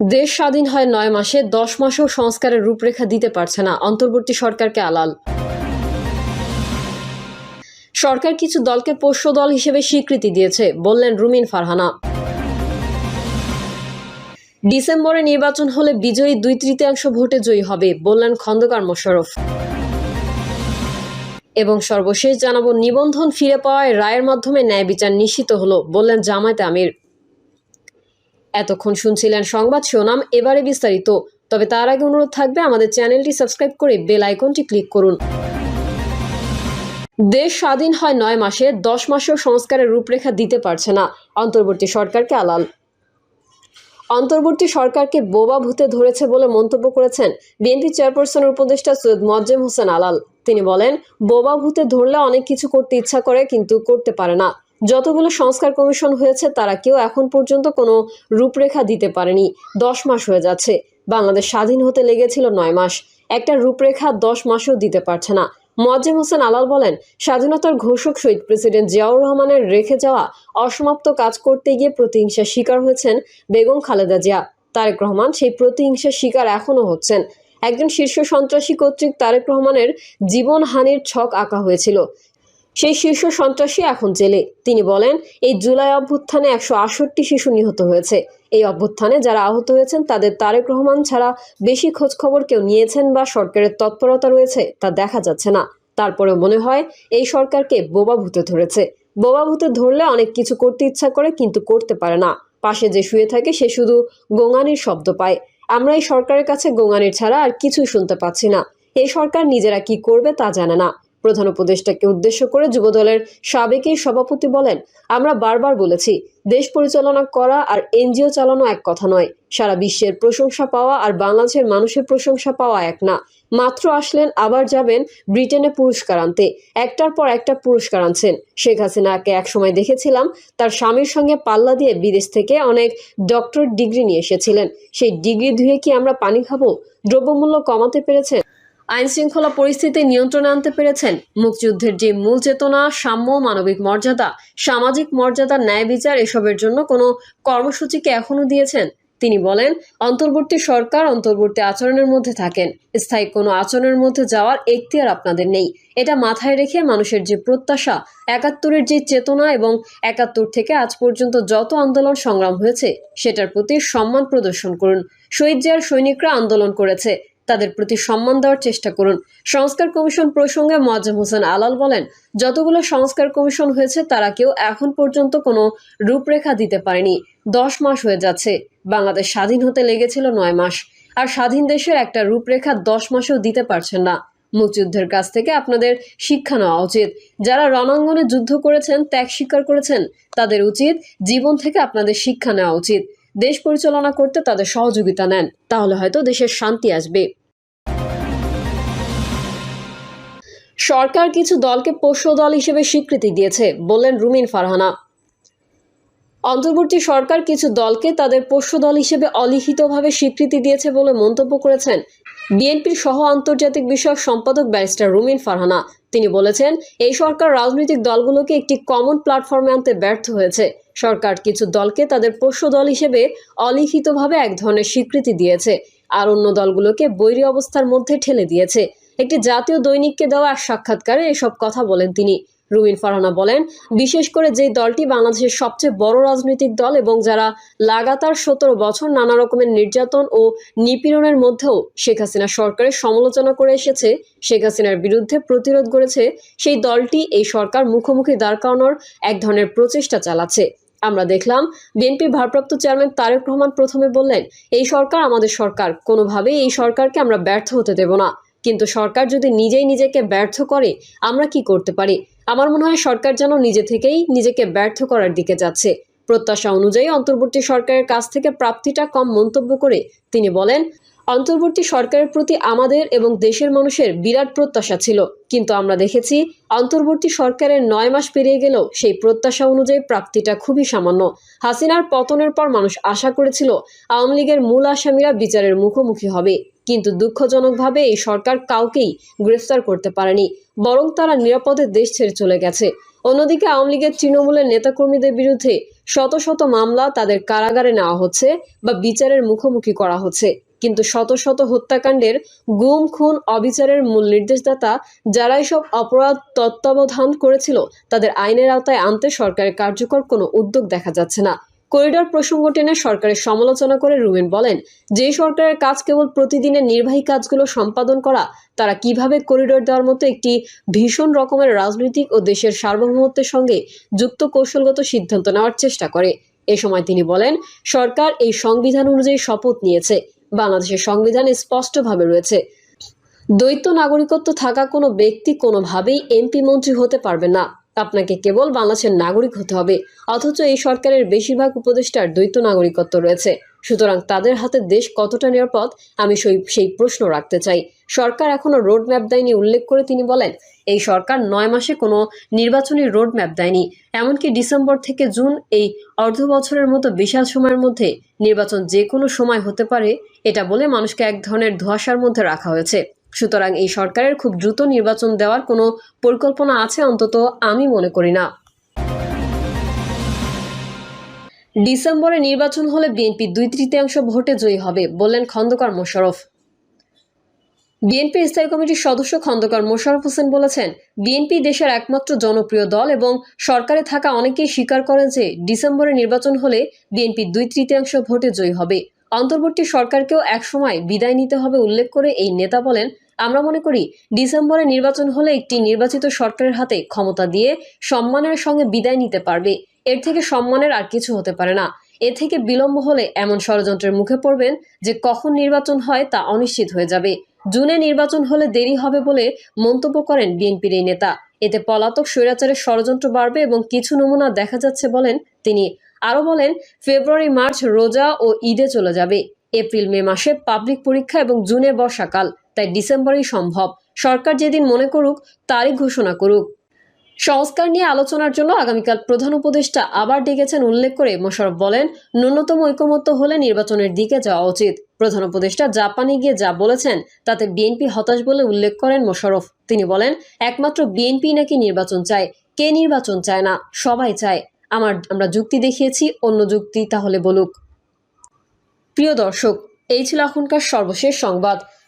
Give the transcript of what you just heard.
দেশ স্বাধীন হয় নয় মাসে, দশ মাসেও সংস্কারের রূপরেখা দিতে পারছে না অন্তর্বর্তী সরকারকে আলাল। সরকার কিছু দলকে পোষ্য দল হিসেবে স্বীকৃতি দিয়েছে, বললেন রুমিন ফারহানা। ডিসেম্বরে নির্বাচন হলে বিজয়ী দুই তৃতীয়াংশ ভোটে জয়ী হবে, বললেন খন্দকার মোশাররফ। এবং সর্বশেষ জানাব, নিবন্ধন ফিরে পাওয়ায় রায়ের মাধ্যমে ন্যায় বিচার নিশ্চিত হলো, বললেন জামায়াতে আমির। এতক্ষণ শুনছিলেন সংবাদ শিরোনাম, এবারে বিস্তারিত। তবে তার আগে অনুরোধ থাকবে আমাদের চ্যানেলটি সাবস্ক্রাইব করে বেল আইকনটি ক্লিক করুন। দেশ স্বাধীন হয় নয় মাসে দশ মাসেও সংস্কারের রূপরেখা দিতে পারছে না অন্তর্বর্তী সরকারকে আলাল। অন্তর্বর্তী সরকারকে বোবা ভূতে ধরেছে বলে মন্তব্য করেছেন বিএনপি চেয়ারপারসনের উপদেষ্টা সৈয়দ মোয়াজ্জেম হোসেন আলাল। তিনি বলেন, বোবা ভূতে ধরলে অনেক কিছু করতে ইচ্ছা করে, কিন্তু করতে পারে না। যতগুলো সংস্কার কমিশন হয়েছে, তারা কেউ এখন পর্যন্ত কোনো রূপরেখা দিতে পারেনি। দশ মাস হয়ে যাচ্ছে। বাংলাদেশ স্বাধীন হতে লেগেছিল নয় মাস। একটা রূপরেখা দশ মাসেও দিতে পারছে না। মোয়াজ্জেম হোসেন আলাল বলেন, স্বাধীনতার ঘোষক শহীদ প্রেসিডেন্ট জিয়াউর রহমানের রেখে যাওয়া অসমাপ্ত কাজ করতে গিয়ে প্রতিহিংসার শিকার হয়েছেন বেগম খালেদা জিয়া। তারেক রহমান সেই প্রতিহিংসার শিকার এখনও হচ্ছেন। একজন শীর্ষ সন্ত্রাসী কর্তৃক তারেক রহমানের জীবনহানির ছক আঁকা হয়েছিল। সেই শীর্ষ সন্ত্রাসী এখন জেলে। তিনি বলেন, এই জুলাই অভ্যুত্থানে একশো আটষট্টি শিশু নিহত হয়েছে। এই অভ্যুত্থানে যারা আহত হয়েছেন, তাদের তারেক রহমান ছাড়া বেশি খোঁজ খবর কেউ নিয়েছেন বা সরকারের তৎপরতা রয়েছে তা দেখা যাচ্ছে না। তারপরে মনে হয়, এই সরকারকে বোবা ভূতে ধরেছে। বোবা ভূতে ধরলে অনেক কিছু করতে ইচ্ছা করে, কিন্তু করতে পারে না। পাশে যে শুয়ে থাকে, সে শুধু গোঙানির শব্দ পায়। আমরা এই সরকারের কাছে গোঙানির ছাড়া আর কিছুই শুনতে পাচ্ছি না। এই সরকার নিজেরা কি করবে তা জানে না। প্রধান উপদেষ্টাকে উদ্দেশ্য করে যুবদলের সাবেকেই সভাপতি বলেন, আমরা বারবার বলেছি, দেশ পরিচালনা করা আর এনজিও চালানো এক কথা নয়। সারা বিশ্বের প্রশংসা পাওয়া আর বাংলাদেশের মানুষের প্রশংসা পাওয়া এক না। মাত্র আসলেন, আবার যাবেন ব্রিটেনে পুরস্কার আনতে। একটার পর একটা পুরস্কার আনছেন। শেখ হাসিনাকে একসময় দেখেছিলাম, তার স্বামীর সঙ্গে পাল্লা দিয়ে বিদেশ থেকে অনেক ডক্টর ডিগ্রি নিয়ে এসেছিলেন। সেই ডিগ্রি ধুয়ে কি আমরা পানি খাব? দ্রব্যমূল্য কমাতে পেরেছেন? আইন শৃঙ্খলা পরিস্থিতি নিয়ন্ত্রণে আনতে পেরেছেন মুক্তিযুদ্ধের যে মূল চেতনা, সাম্য, মানবিক মর্যাদা, সামাজিক মর্যাদা, ন্যায় বিচার, এসবের জন্য কোনো কর্মসূচিকে এখনও দিয়েছেন। তিনি বলেন, অন্তর্বর্তী সরকার অন্তর্বর্তী আচরণের মধ্যে থাকেন। স্থায়ী কোনো আচরণের মধ্যে যাওয়ার এখতিয়ার আপনাদের নেই। এটা মাথায় রেখে মানুষের যে প্রত্যাশা, একাত্তরের যে চেতনা এবং একাত্তর থেকে আজ পর্যন্ত যত আন্দোলন সংগ্রাম হয়েছে, সেটার প্রতি সম্মান প্রদর্শন করুন। শহীদ জিয়ার সৈনিকরা আন্দোলন করেছে। তাদের প্রতি সম্মান দেওয়ার চেষ্টা করুন। সংস্কার কমিশন প্রসঙ্গে মোয়াজ্জেম হোসেন আলাল বলেন, যতগুলো সংস্কার কমিশন হয়েছে, তারা কেউ এখন পর্যন্ত কোনো রূপরেখা দিতে পারেনি। দশ মাস হয়ে যাচ্ছে, বাংলাদেশ স্বাধীন হতে লেগেছিল নয় মাস। আর স্বাধীন দেশের একটা রূপরেখা দশ মাসেও দিতে পারছেন না। মুক্তিযুদ্ধের কাছ থেকে আপনাদের শিক্ষা নেওয়া উচিত। যারা রণাঙ্গনে যুদ্ধ করেছেন, ত্যাগ স্বীকার করেছেন, তাদের উচিত জীবন থেকে আপনাদের শিক্ষা নেওয়া উচিত। দেশ পরিচালনা করতে তাদের সহযোগিতা নেন, তাহলে হয়তো দেশের শান্তি আসবে। সরকার কিছু দলকে পোষ্য দল হিসেবে স্বীকৃতি দিয়েছে, বললেন রুমিন ফারহানা। অন্তর্বর্তী সরকার কিছু দলকে তাদের পোষ্য দল হিসেবে অলিখিতভাবে স্বীকৃতি দিয়েছে বলে মন্তব্য করেছেন বিএনপির সহ আন্তর্জাতিক বিষয়ক সম্পাদক ব্যারিস্টার রুমিন ফারহানা। তিনি বলেছেন, এই সরকার রাজনৈতিক দলগুলোকে একটি কমন প্ল্যাটফর্মে আনতে ব্যর্থ হয়েছে। সরকার কিছু দলকে তাদের পোষ্য দল হিসেবে অলিখিতভাবে এক ধরনের স্বীকৃতি দিয়েছে আর অন্য দলগুলোকে বৈরী অবস্থার মধ্যে ঠেলে দিয়েছে। একটি জাতীয় দৈনিককে দেওয়া এক সাক্ষাৎকারে এসব কথা বলেন তিনি। রুমিন ফারহানা বলেন, বিশেষ করে যে দলটি বাংলাদেশের সবচেয়ে বড় রাজনৈতিক দল এবং যারা লাগাতার সতেরো বছর নানা রকমের নির্যাতন ও নিপীড়নের মধ্যেও শেখ হাসিনা সরকারের সমালোচনা করে এসেছে, শেখ হাসিনার বিরুদ্ধে প্রতিরোধ করেছে সেই দলটি এই সরকার মুখোমুখি দাঁড় করানোর এক ধরনের প্রচেষ্টা চালাচ্ছে। আমরা দেখলাম, বিএনপির ভারপ্রাপ্ত চেয়ারম্যান তারেক রহমান প্রথমে বললেন, এই সরকার আমাদের সরকার, কোনোভাবেই এই সরকারকে আমরা ব্যর্থ হতে দেব না। কিন্তু সরকার যদি নিজেই নিজেকে ব্যর্থ করে, আমরা কি করতে পারি? আমার মনে হয় সরকার যেন নিজে থেকেই নিজেকে ব্যর্থ করার দিকে যাচ্ছে। প্রত্যাশা অনুযায়ী অন্তর্বর্তী সরকারের কাছ থেকে প্রাপ্তিটা কম মন্তব্য করে তিনি বলেন, অন্তর্বর্তী সরকারের প্রতি আমাদের এবং দেশের মানুষের বিরাট প্রত্যাশা ছিল। কিন্তু আমরা দেখেছি, অন্তর্বর্তী সরকারের নয় মাস পেরিয়ে গেলেও সেই প্রত্যাশা অনুযায়ী প্রাপ্তিটা খুবই সামান্য। হাসিনার পতনের পর মানুষ আশা করেছিল, আওয়ামী লীগের মূল আসামিরা বিচারের মুখোমুখি হবে। কিন্তু দুঃখজনকভাবে এই সরকার কাউকেই গ্রেফতার করতে পারেনি, বরং তারা নিরাপদে দেশ ছেড়ে চলে গেছে। অন্যদিকে আওয়ামী লীগের তৃণমূলের নেতাকর্মীদের বিরুদ্ধে শত শত মামলা তাদের কারাগারে নেওয়া হচ্ছে বা বিচারের মুখোমুখি করা হচ্ছে। কিন্তু শত শত হত্যাকাণ্ডের গুম, খুন, অবিচারের মূল নির্দেশদাতা যারা এসব অপরাধ তত্ত্বাবধান করেছিল, তাদের আইনের আওতায় আনতে সরকারের কার্যকর কোনো উদ্যোগ দেখা যাচ্ছে না। করিডর প্রসঙ্গ টেনে সরকারের সমালোচনা করে রুমেন বলেন, যে সরকারের কাজ কেবল প্রতিদিনের নির্বাহী কাজগুলো সম্পাদন করা, তারা কীভাবে করিডর দেওয়ার মতো একটি ভীষণ রকমের রাজনৈতিক ও দেশের সার্বভৌমত্বের সঙ্গে যুক্ত কৌশলগত সিদ্ধান্ত নেওয়ার চেষ্টা করে। এ সময় তিনি বলেন, সরকার এই সংবিধান অনুযায়ী শপথ নিয়েছে। বাংলাদেশের সংবিধানে স্পষ্টভাবে রয়েছে। দ্বৈত নাগরিকত্ব থাকা কোনো ব্যক্তি কোনোভাবেই এমপি মন্ত্রী হতে পারবে না। আপনাকে কেবল বাংলাদেশের নাগরিক হতে হবে, অথচ এই সরকারের বেশিরভাগ উপদেষ্টার দ্বৈত নাগরিকত্ব রয়েছে। সুতরাং তাদের হাতে দেশ কতটা নিরাপদ, আমি সেই সেই প্রশ্ন রাখতে চাই। সরকার এখনও রোড ম্যাপ দেয়নি উল্লেখ করে তিনি বলেন, এই সরকার নয় মাসে কোনো নির্বাচনী রোড ম্যাপ দেয়নি। এমনকি ডিসেম্বর থেকে জুন এই অর্ধ বছরের মতো বিশাল সময়ের মধ্যে নির্বাচন যে কোনো সময় হতে পারে, এটা বলে মানুষকে এক ধরনের ধোঁয়াশার মধ্যে রাখা হয়েছে। সুতরাং এই সরকারের খুব দ্রুত নির্বাচন দেওয়ার কোনো পরিকল্পনা আছে অন্তত আমি মনে করি না। ডিসেম্বরে নির্বাচন হলে বিএনপি দুই তৃতীয়াংশ ভোটে জয়ী হবে, বললেন খন্দকার মোশারফ বিএনপির স্থায়ী কমিটির সদস্য খন্দকার মোশাররফ হোসেন বলেছেন, বিএনপি দেশের একমাত্র জনপ্রিয় দল এবং সরকারে থাকা অনেকেই স্বীকার করেন যে ডিসেম্বরে নির্বাচন হলে বিএনপি দুই তৃতীয়াংশ ভোটে জয়ী হবে। অন্তর্বর্তী সরকারকেও একসময় বিদায় নিতে হবে উল্লেখ করে এই নেতা বলেন আমরা মনে করি ডিসেম্বরে নির্বাচন হলে একটি নির্বাচিত সরকারের হাতে ক্ষমতা দিয়ে সম্মানের সঙ্গে বিদায় নিতে পারবে। এর থেকে সম্মানের আর কিছু হতে পারে না। এ থেকে বিলম্ব হলে এমন ষড়যন্ত্রের মুখে পড়বেন যে কখন নির্বাচন হয় তা অনিশ্চিত হয়ে যাবে। জুনে নির্বাচন হলে দেরি হবে বলে মন্তব্য করেন বিএনপির এই নেতা। এতে পলাতক স্বৈরাচারের ষড়যন্ত্র বাড়বে এবং কিছু নমুনা দেখা যাচ্ছে বলেন তিনি। আরও বলেন, ফেব্রুয়ারি, মার্চ রোজা ও ঈদে চলে যাবে। এপ্রিল, মে মাসে পাবলিক পরীক্ষা এবং জুনে বর্ষাকাল। তাই ডিসেম্বরেই সম্ভব। সরকার যেদিন মনে করুক তারিখ ঘোষণা করুক। সংস্কার নিয়ে আলোচনার জন্য আগামীকাল প্রধান উপদেষ্টা আবার ডেকেছেন উল্লেখ করে মোশাররফ বলেন, ন্যূনতম ঐকমত্য হলে নির্বাচনের দিকে যাওয়া উচিত। প্রধান উপদেষ্টা জাপানে গিয়ে যা বলেছেন, তাতে বিএনপি হতাশ বলে উল্লেখ করেন মোশারফ তিনি বলেন, একমাত্র বিএনপি নাকি নির্বাচন চায়, কে নির্বাচন চায় না, সবাই চায়। আমার, আমরা যুক্তি দেখিয়েছি, অন্য যুক্তি তাহলে বলুক। প্রিয় দর্শক, এই ছিল এখনকার সর্বশেষ সংবাদ।